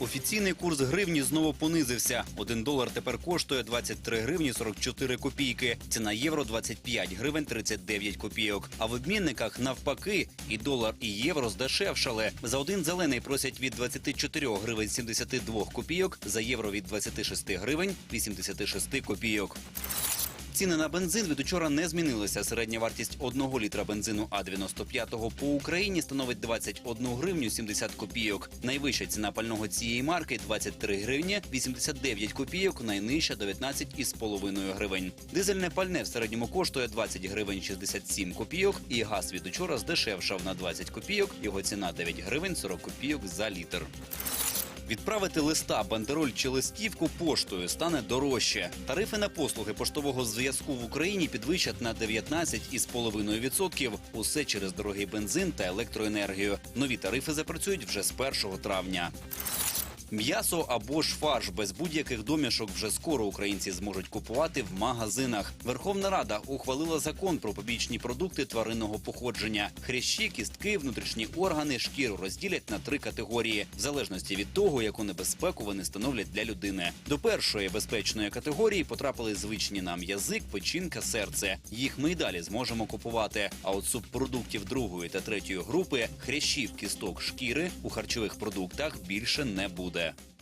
Офіційний курс гривні знову понизився. Один долар тепер коштує 23 гривні 44 копійки. Ціна євро 25 гривень 39 копійок. А в обмінниках навпаки і долар, і євро здешевшали. За один зелений просять від 24 гривень 72 копійок, за євро від 26 гривень 86 копійок. Ціни на бензин від учора не змінилися. Середня вартість одного літра бензину А95 по Україні становить 21 гривню 70 копійок. Найвища ціна пального цієї марки 23 гривні 89 копійок, найнижча 19,5 гривень. Дизельне пальне в середньому коштує 20 гривень 67 копійок, і газ від учора здешевшав на 20 копійок. Його ціна 9 гривень 40 копійок за літр. Відправити листа, бандероль чи листівку поштою стане дорожче. Тарифи на послуги поштового зв'язку в Україні підвищать на 19,5%. Усе через дорогий бензин та електроенергію. Нові тарифи запрацюють вже з 1 травня. М'ясо або ж фарш без будь-яких домішок вже скоро українці зможуть купувати в магазинах. Верховна Рада ухвалила закон про побічні продукти тваринного походження. Хрящі, кістки, внутрішні органи, шкіру розділять на три категорії, в залежності від того, яку небезпеку вони становлять для людини. До першої безпечної категорії потрапили звичні нам язик, печінка, серце. Їх ми й далі зможемо купувати. А от субпродуктів другої та третьої групи хрящів, кісток, шкіри у харчових продуктах більше не буде. there.